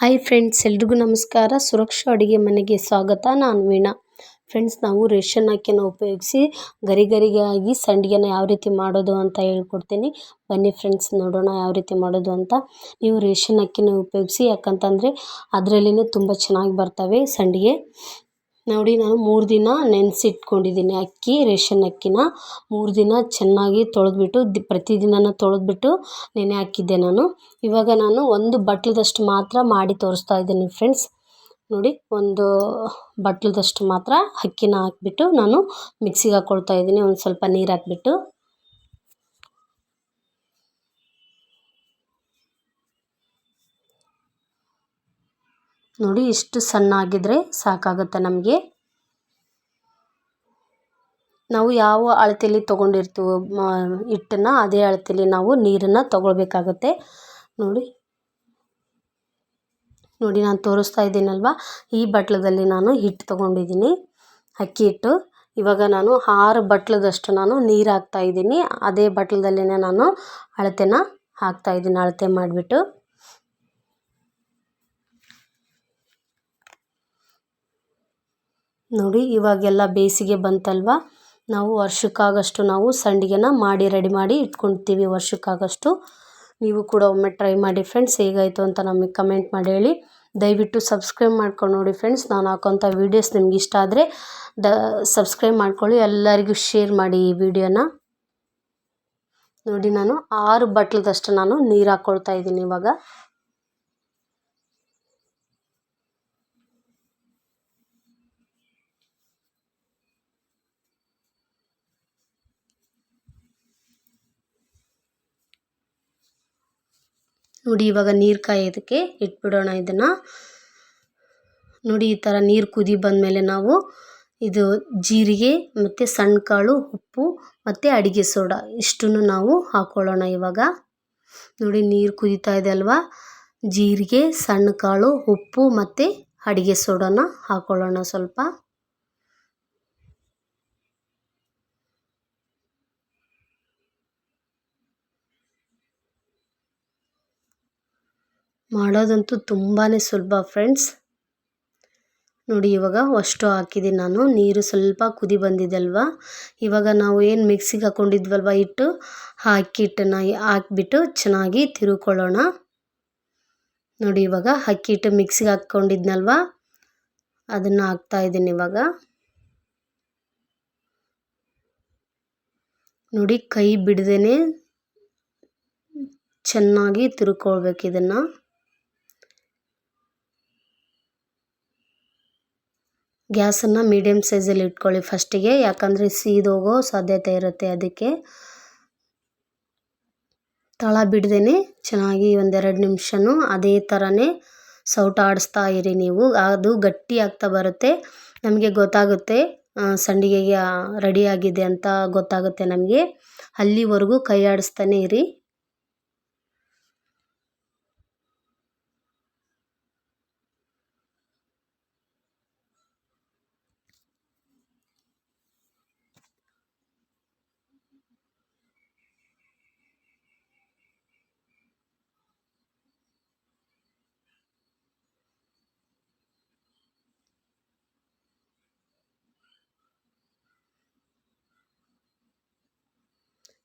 Hi friends ಎಲ್ರಿಗೂ ನಮಸ್ಕಾರ. ಸುರಕ್ಷಾ ಅಡುಗೆ ಮನೆಗೆ ಸ್ವಾಗತ. ನಾನು ವೀಣಾ. ಫ್ರೆಂಡ್ಸ್ ನಾವು ರೇಷನ್ ಅಕ್ಕಿನ ಉಪಯೋಗಿಸಿ ಗರಿ ಗರಿಗಾಗಿ ಸಂಡಿಗೆನ ಯಾವ ರೀತಿ ಮಾಡೋದು ಅಂತ ಹೇಳ್ಕೊಡ್ತೀನಿ. ಬನ್ನಿ ಫ್ರೆಂಡ್ಸ್ ನೋಡೋಣ ಯಾವ ರೀತಿ ಮಾಡೋದು ಅಂತ. ನೀವು ರೇಷನ್ ಅಕ್ಕಿನ ಉಪಯೋಗಿಸಿ, ಯಾಕಂತಂದರೆ ಅದರಲ್ಲಿನೇ ತುಂಬ ಚೆನ್ನಾಗಿ ಬರ್ತವೆ ಸಂಡಿಗೆ. ನೋಡಿ ನಾನು ಮೂರು ದಿನ ನೆನೆಸಿಟ್ಕೊಂಡಿದ್ದೀನಿ ಅಕ್ಕಿ, ರೇಷನ್ ಅಕ್ಕಿನ. ಮೂರು ದಿನ ಚೆನ್ನಾಗಿ ತೊಳೆದ್ಬಿಟ್ಟು ದಿ ಪ್ರತಿದಿನ ತೊಳೆದ್ಬಿಟ್ಟು ನೆನೆ ಹಾಕಿದ್ದೆ ನಾನು. ಇವಾಗ ನಾನು ಒಂದು ಬಟ್ಲದಷ್ಟು ಮಾತ್ರ ಮಾಡಿ ತೋರಿಸ್ತಾ ಇದ್ದೀನಿ ಫ್ರೆಂಡ್ಸ್. ನೋಡಿ, ಒಂದು ಬಟ್ಲದಷ್ಟು ಮಾತ್ರ ಅಕ್ಕಿನ ಹಾಕ್ಬಿಟ್ಟು ನಾನು ಮಿಕ್ಸಿಗೆ ಹಾಕ್ಕೊಳ್ತಾ ಇದ್ದೀನಿ. ಒಂದು ಸ್ವಲ್ಪ ನೀರು ಹಾಕ್ಬಿಟ್ಟು. ನೋಡಿ, ಇಷ್ಟು ಸಣ್ಣ ಆಗಿದ್ರೆ ಸಾಕಾಗುತ್ತೆ ನಮಗೆ. ನಾವು ಯಾವ ಅಳತೆಯಲ್ಲಿ ತೊಗೊಂಡಿರ್ತೀವೋ ಹಿಟ್ಟನ್ನು, ಅದೇ ಅಳತೆಯಲ್ಲಿ ನಾವು ನೀರನ್ನು ತೊಗೊಳ್ಬೇಕಾಗುತ್ತೆ. ನೋಡಿ. ನೋಡಿ, ನಾನು ತೋರಿಸ್ತಾ ಇದ್ದೀನಲ್ವ? ಈ ಬಟ್ಲದಲ್ಲಿ ನಾನು ಹಿಟ್ಟು ತೊಗೊಂಡಿದ್ದೀನಿ, ಅಕ್ಕಿ ಹಿಟ್ಟು. ಇವಾಗ ನಾನು ಆರು ಬಟ್ಲದಷ್ಟು ನಾನು ನೀರು ಹಾಕ್ತಾ ಇದ್ದೀನಿ. ಅದೇ ಬಟ್ಲದಲ್ಲೇ ನಾನು ಅಳತೆನ ಹಾಕ್ತಾಯಿದ್ದೀನಿ ಅಳತೆ ಮಾಡಿಬಿಟ್ಟು. ನೋಡಿ, ಇವಾಗೆಲ್ಲ ಬೇಸಿಗೆ ಬಂತಲ್ವ? ನಾವು ವರ್ಷಕ್ಕಾಗಷ್ಟು ನಾವು ಸಂಡಿಗೆನ ಮಾಡಿ ರೆಡಿ ಮಾಡಿ ಇಟ್ಕೊಳ್ತೀವಿ ವರ್ಷಕ್ಕಾಗಷ್ಟು. ನೀವು ಕೂಡ ಒಮ್ಮೆ ಟ್ರೈ ಮಾಡಿ ಫ್ರೆಂಡ್ಸ್, ಹೇಗಾಯಿತು ಅಂತ ನಮಗೆ ಕಮೆಂಟ್ ಮಾಡಿ ಹೇಳಿ. ದಯವಿಟ್ಟು ಸಬ್ಸ್ಕ್ರೈಬ್ ಮಾಡ್ಕೊಂಡು ನೋಡಿ ಫ್ರೆಂಡ್ಸ್, ನಾನು ಹಾಕೋಂಥ ವೀಡಿಯೋಸ್ ನಿಮ್ಗೆ ಇಷ್ಟ ಆದರೆ ದ, ಸಬ್ಸ್ಕ್ರೈಬ್ ಮಾಡ್ಕೊಳ್ಳಿ, ಎಲ್ಲರಿಗೂ ಶೇರ್ ಮಾಡಿ ಈ ವಿಡಿಯೋನ. ನೋಡಿ, ನಾನು ಆರು ಬಟ್ಲದಷ್ಟು ನಾನು ನೀರು ಹಾಕ್ಕೊಳ್ತಾ ಇದ್ದೀನಿ ಇವಾಗ. ನೋಡಿ, ಇವಾಗ ನೀರು ಕಾಯೋದಕ್ಕೆ ಇಟ್ಬಿಡೋಣ ಇದನ್ನು. ನೋಡಿ, ಈ ಥರ ನೀರು ಕುದಿ ಬಂದಮೇಲೆ ನಾವು ಇದು ಜೀರಿಗೆ ಮತ್ತು ಸಣ್ಣ ಕಾಳು ಉಪ್ಪು ಮತ್ತು ಅಡುಗೆ ಸೋಡಾ ಇಷ್ಟನ್ನು ನಾವು ಹಾಕ್ಕೊಳ್ಳೋಣ ಇವಾಗ. ನೋಡಿ, ನೀರು ಕುದೀತಾ ಇದೆ ಅಲ್ವಾ? ಜೀರಿಗೆ ಸಣ್ಣ ಕಾಳು ಉಪ್ಪು ಮತ್ತು ಅಡುಗೆ ಸೋಡಾನ ಹಾಕ್ಕೊಳ್ಳೋಣ ಸ್ವಲ್ಪ. ಮಾಡೋದಂತೂ ತುಂಬಾ ಸುಲಭ ಫ್ರೆಂಡ್ಸ್. ನೋಡಿ, ಇವಾಗ ಅಷ್ಟು ಹಾಕಿದ್ದೀನಿ ನಾನು. ನೀರು ಸ್ವಲ್ಪ ಕುದಿ ಬಂದಿದೆ ಇವಾಗ ನಾವು ಏನು ಮಿಕ್ಸಿಗೆ ಹಾಕ್ಕೊಂಡಿದ್ವಲ್ವ ಇಟ್ಟು ಹಾಕಿ ಹಿಟ್ಟನ್ನು ಹಾಕ್ಬಿಟ್ಟು ಚೆನ್ನಾಗಿ ತಿರುಕೊಳ್ಳೋಣ. ನೋಡಿ, ಇವಾಗ ಅಕ್ಕಿ ಹಿಟ್ಟು ಮಿಕ್ಸಿಗೆ ಹಾಕ್ಕೊಂಡಿದ್ನಲ್ವ ಅದನ್ನು ಹಾಕ್ತಾಯಿದ್ದೀನಿ ಇವಾಗ. ನೋಡಿ, ಕೈ ಬಿಡದೇ ಚೆನ್ನಾಗಿ ತಿರುಕೊಳ್ಬೇಕು ಇದನ್ನು. ಗ್ಯಾಸನ್ನು ಮೀಡಿಯಮ್ ಸೈಜಲ್ಲಿ ಇಟ್ಕೊಳ್ಳಿ ಫಸ್ಟಿಗೆ, ಯಾಕಂದರೆ ಸೀದೋಗೋ ಸಾಧ್ಯತೆ ಇರುತ್ತೆ ಅದಕ್ಕೆ. ತಳ ಬಿಡ್ದೇ ಚೆನ್ನಾಗಿ ಒಂದೆರಡು ನಿಮಿಷನೂ ಅದೇ ಥರನೇ ಸೌಟ ಆಡಿಸ್ತಾ ಇರಿ ನೀವು. ಅದು ಗಟ್ಟಿ ಆಗ್ತಾ ಬರುತ್ತೆ. ನಮಗೆ ಗೊತ್ತಾಗುತ್ತೆ ಸಂಡಿಗೆಗೆ ರೆಡಿಯಾಗಿದೆ ಅಂತ ಗೊತ್ತಾಗುತ್ತೆ ನಮಗೆ. ಅಲ್ಲಿವರೆಗೂ ಕೈ ಆಡಿಸ್ತಾನೆ ಇರಿ.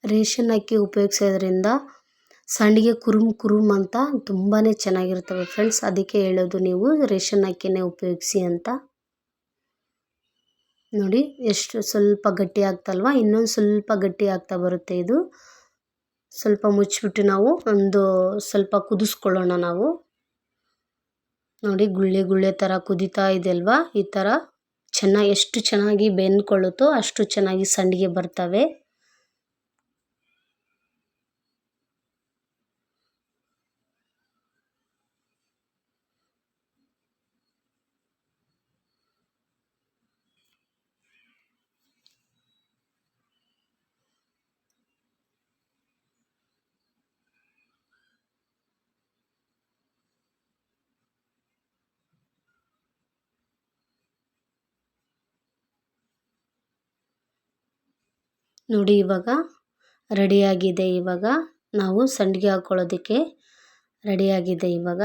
ರೇಷನ್ ಅಕ್ಕಿ ಉಪಯೋಗಿಸೋದ್ರಿಂದ ಸಂಡಿಗೆ ಕುರುಮ್ ಕುರುಮ್ ಅಂತ ತುಂಬಾ ಚೆನ್ನಾಗಿರ್ತವೆ ಫ್ರೆಂಡ್ಸ್ ಅದಕ್ಕೆ ಹೇಳೋದು ನೀವು ರೇಷನ್ ಅಕ್ಕಿನೇ ಉಪಯೋಗಿಸಿ ಅಂತ. ನೋಡಿ, ಎಷ್ಟು ಸ್ವಲ್ಪ ಗಟ್ಟಿ ಆಗ್ತಲ್ವ? ಇನ್ನೊಂದು ಸ್ವಲ್ಪ ಗಟ್ಟಿ ಆಗ್ತಾ ಬರುತ್ತೆ ಇದು. ಸ್ವಲ್ಪ ಮುಚ್ಚಿಬಿಟ್ಟು ನಾವು ಒಂದು ಸ್ವಲ್ಪ ಕುದಿಸ್ಕೊಳ್ಳೋಣ ನಾವು. ನೋಡಿ, ಗುಳ್ಳೆ ಗುಳ್ಳೆ ಥರ ಕುದಿತಾ ಇದೆ ಅಲ್ವಾ? ಈ ಥರ ಚೆನ್ನಾಗಿ, ಎಷ್ಟು ಚೆನ್ನಾಗಿ ಬೆಂದ್ಕೊಳ್ಳುತ್ತೋ ಅಷ್ಟು ಚೆನ್ನಾಗಿ ಸಂಡಿಗೆ ಬರ್ತವೆ. ನೋಡಿ ಇವಾಗ ರೆಡಿಯಾಗಿದೆ ಇವಾಗ. ನಾವು ಸಂಡಿಗೆ ಹಾಕ್ಕೊಳ್ಳೋದಕ್ಕೆ ರೆಡಿಯಾಗಿದೆ ಇವಾಗ.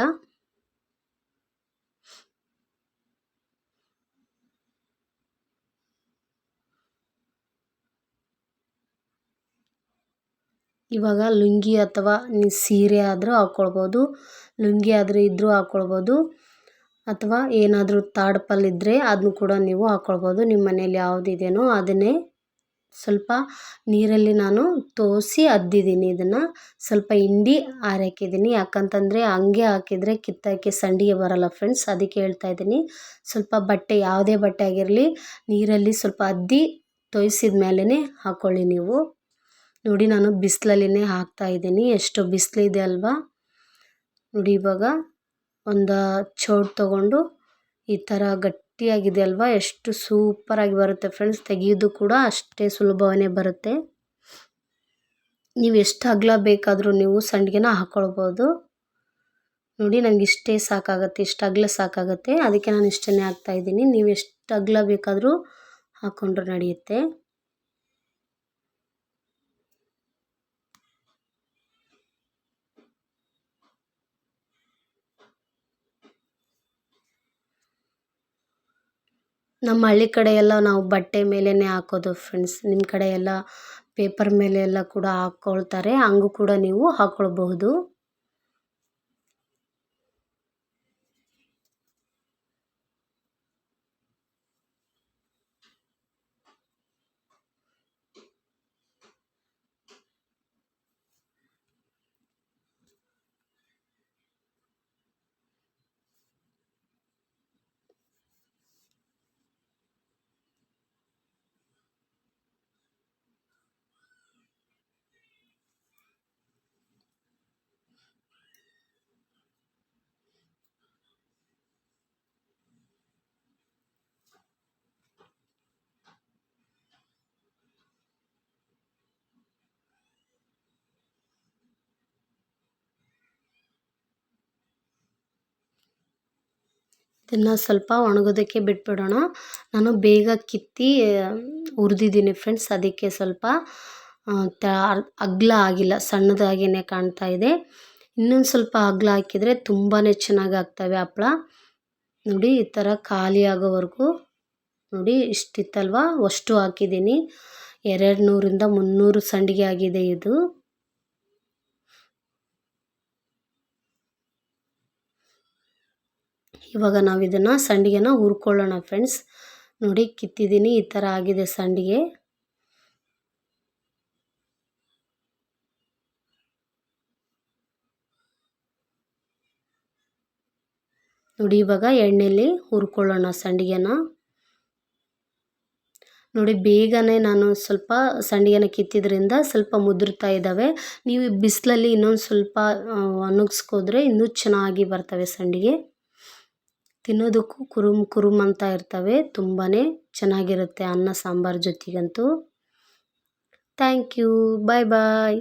ಇವಾಗ ಲುಂಗಿ ಅಥವಾ ಸೀರೆ ಆದರೂ ಹಾಕ್ಕೊಳ್ಬೋದು ಲುಂಗಿ ಆದರೂ ಇದ್ದರೂ ಹಾಕ್ಕೊಳ್ಬೋದು ಅಥವಾ ಏನಾದರೂ ತಾಡ್ಪಲ್ ಇದ್ದರೆ ಅದನ್ನು ಕೂಡ ನೀವು ಹಾಕ್ಕೊಳ್ಬೋದು ನಿಮ್ಮ ಮನೇಲಿ ಯಾವುದಿದೆಯೋ ಅದನ್ನೇ ಸ್ವಲ್ಪ ನೀರಲ್ಲಿ ನಾನು ತೋಸಿ ಅದ್ದಿದ್ದೀನಿ. ಇದನ್ನು ಸ್ವಲ್ಪ ಹಿಂಡಿ ಆರಾಕಿದ್ದೀನಿ. ಯಾಕಂತಂದರೆ ಹಂಗೆ ಹಾಕಿದರೆ ಕಿತ್ತಾಕಿ ಸಂಡಿಗೆ ಬರಲ್ಲ ಫ್ರೆಂಡ್ಸ್ ಅದಕ್ಕೆ ಹೇಳ್ತಾ ಇದ್ದೀನಿ. ಸ್ವಲ್ಪ ಬಟ್ಟೆ, ಯಾವುದೇ ಬಟ್ಟೆ ಆಗಿರಲಿ, ನೀರಲ್ಲಿ ಸ್ವಲ್ಪ ಅದ್ದಿ ತೋಯಿಸಿದ ಮೇಲೇ ಹಾಕ್ಕೊಳ್ಳಿ ನೀವು. ನೋಡಿ ನಾನು ಬಿಸಿಲಲ್ಲಿನೇ ಹಾಕ್ತಾಯಿದ್ದೀನಿ ಎಷ್ಟು ಬಿಸಿಲಿದೆ ಅಲ್ವಾ? ನೋಡಿ ಇವಾಗ ಒಂದು ಚೌಟ್ ತೊಗೊಂಡು ಈ ಥರ ಗಟ್ಟಿಯಾಗಿದೆ ಅಲ್ವಾ? ಎಷ್ಟು ಸೂಪರಾಗಿ ಬರುತ್ತೆ ಫ್ರೆಂಡ್ಸ್ ತೆಗೆಯೋದು ಕೂಡ ಅಷ್ಟೇ ಸುಲಭವೇ ಬರುತ್ತೆ. ನೀವು ಎಷ್ಟು ಅಗಲ ಬೇಕಾದರೂ ನೀವು ಸಂಡಿಗೆನ ಹಾಕ್ಕೊಳ್ಬೋದು ನೋಡಿ ನನಗೆ ಇಷ್ಟೇ ಸಾಕಾಗುತ್ತೆ, ಇಷ್ಟು ಅಗಲ ಸಾಕಾಗುತ್ತೆ. ಅದಕ್ಕೆ ನಾನು ಇಷ್ಟನ್ನೇ ಹಾಕ್ತಾಯಿದ್ದೀನಿ ನೀವು ಎಷ್ಟು ಅಗಲ ಬೇಕಾದರೂ ಹಾಕ್ಕೊಂಡ್ರೆ ನಡೆಯುತ್ತೆ. ನಮ್ಮ ಹಳ್ಳಿ ಕಡೆ ಎಲ್ಲ ನಾವು ಬಟ್ಟೆ ಮೇಲೇ ಹಾಕೋದು ಫ್ರೆಂಡ್ಸ್ ನಿಮ್ಮ ಕಡೆ ಎಲ್ಲ ಪೇಪರ್ ಮೇಲೆ ಎಲ್ಲ ಕೂಡ ಹಾಕೊಳ್ತಾರೆ. ಹಂಗೂ ಕೂಡ ನೀವು ಹಾಕ್ಕೊಳ್ಬಹುದು ಇದನ್ನು ಸ್ವಲ್ಪ ಒಣಗೋದಕ್ಕೆ ಬಿಟ್ಬಿಡೋಣ. ನಾನು ಬೇಗ ಕಿತ್ತಿ ಹುರಿದಿದ್ದೀನಿ ಫ್ರೆಂಡ್ಸ್ ಅದಕ್ಕೆ ಸ್ವಲ್ಪ ಅಗಲ ಆಗಿಲ್ಲ ಸಣ್ಣದಾಗಿಯೇ ಕಾಣ್ತಾ ಇದೆ. ಇನ್ನೊಂದು ಸ್ವಲ್ಪ ಅಗ್ಲ ಹಾಕಿದರೆ ತುಂಬಾ ಚೆನ್ನಾಗಿ ಆಗ್ತವೆ ಹಪ್ಪಳ ನೋಡಿ, ಈ ಥರ ಖಾಲಿ ಆಗೋವರೆಗೂ, ನೋಡಿ, ಇಷ್ಟಿತ್ತಲ್ವ? ಅಷ್ಟು ಹಾಕಿದ್ದೀನಿ. ಎರಡು ನೂರಿಂದ ಮುನ್ನೂರು ಸಂಡಿಗೆ ಆಗಿದೆ ಇದು. ಇವಾಗ ನಾವು ಇದನ್ನು ಸಂಡಿಗೆನ ಹುರ್ಕೊಳ್ಳೋಣ ಫ್ರೆಂಡ್ಸ್ ನೋಡಿ ಕಿತ್ತಿದ್ದೀನಿ, ಈ ಥರ ಆಗಿದೆ ಸಂಡಿಗೆ. ನೋಡಿ ಇವಾಗ ಎಣ್ಣೆಯಲ್ಲಿ ಹುರ್ಕೊಳ್ಳೋಣ ಸಂಡಿಗೆನ. ನೋಡಿ ಬೇಗನೆ ನಾನು ಸ್ವಲ್ಪ ಸಂಡಿಗೆನ ಕಿತ್ತಿದ್ರಿಂದ ಸ್ವಲ್ಪ ಮುದುರ್ತಾ ಇದ್ದಾವೆ ನೀವು ಬಿಸಿಲಲ್ಲಿ ಇನ್ನೊಂದು ಸ್ವಲ್ಪ ಒಣಗಿಸ್ಕೋದ್ರೆ ಇನ್ನೂ ಚೆನ್ನಾಗಿ ಬರ್ತವೆ ಸಂಡಿಗೆ. ತಿನ್ನೋದಕ್ಕೂ ಕುರುಮ್ ಕುರುಮ್ ಅಂತ ಇರ್ತವೆ. ತುಂಬಾ ಚೆನ್ನಾಗಿರುತ್ತೆ ಅನ್ನ sambar ಜೊತೆಗಂತೂ. Thank you bye bye